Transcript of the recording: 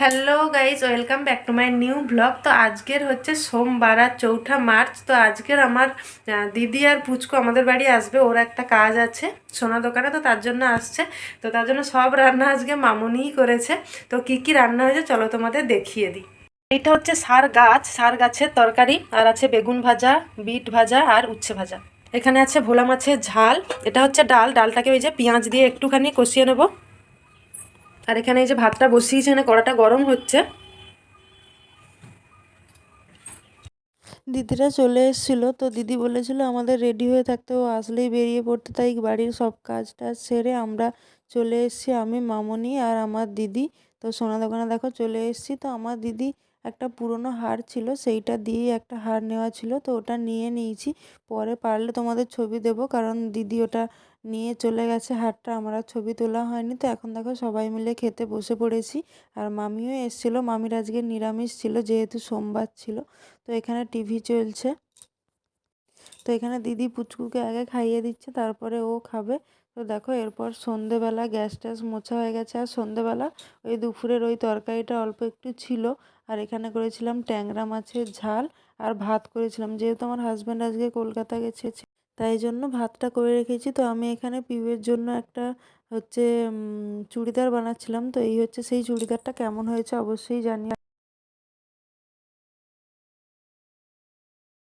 Hello guys welcome back to my new blog তো আজকের হচ্ছে সোমবার আর চৌঠা মার্চ। তো আজকের আমার দিদি আর পুচকু আমাদের বাড়ি আসবে। ওর একটা কাজ আছে, সোনা দোকানে। তো তার জন্য আসছে। তো তার জন্য সব রান্না আজকে মামুনিই করেছে। তো কি কি রান্না হয়েছে, চলো তোমাদের দেখিয়ে দিই। এইটা হচ্ছে সার গাছ। সার গাছের তরকারি। আর আছে বেগুন ভাজা, বিট ভাজা আর উচ্ছে ভাজা। এখানে আছে ভোলা মাছের ঝাল। এটা হচ্ছে ডাল। ডালটাকে ওই যে পেঁয়াজ দিয়ে একটুখানি কষিয়ে নেব। আর এখানে এই যে ভাতটা বসিয়েছে, এখানে কড়াটা গরম হচ্ছে। দিদিরা চলে এসেছিল, তো দিদি বলেছিল আমাদের রেডি হয়ে থাকতে, ও আসলেই বেরিয়ে পড়তে, তাই বাড়ির সব কাজটা সেরে আমরা চলে এসেছি, আমি, মামনি আর আমার দিদি। তো সোনা দোকানে দেখো চলে এসেছি, তো আমার দিদি একটা পুরনো হার ছিল, সেইটা দিয়েই একটা হার নেওয়া ছিল। তো ওটা নিয়ে নিয়েছি। পরে পারলে তোমাদের ছবি দেবো, কারণ দিদি ওটা নিয়ে চলে গেছে। হারটা আমার আর ছবি তোলা হয়নি। তো এখন দেখো সবাই মিলে খেতে বসে পড়েছি। আর মামিও এসেছিল। মামির আজকে নিরামিষ ছিল, যেহেতু সোমবার ছিল। তো এখানে টিভি চলছে। তো এখানে দিদি পুচকুকে আগে খাইয়ে দিচ্ছে, তারপরে ও খাবে। তো দেখো এরপর সন্ধেবেলা গ্যাস ট্যাস মোছা হয়ে গেছে। আর সন্ধেবেলা ওই দুপুরের ওই তরকারিটা অল্প একটু ছিল। আর এখানে করেছিলাম ট্যাংরা মাছের ঝাল। আর ভাত করেছিলাম, যেহেতু আমার হাজব্যান্ড আজকে কলকাতা গেছে তাই জন্য ভাতটা করে রেখেছি। তো আমি এখানে পিউয়ের জন্য একটা হচ্ছে চুড়িদার বানাচ্ছিলাম। তো এই হচ্ছে সেই চুড়িদারটা কেমন হয়েছে অবশ্যই জানি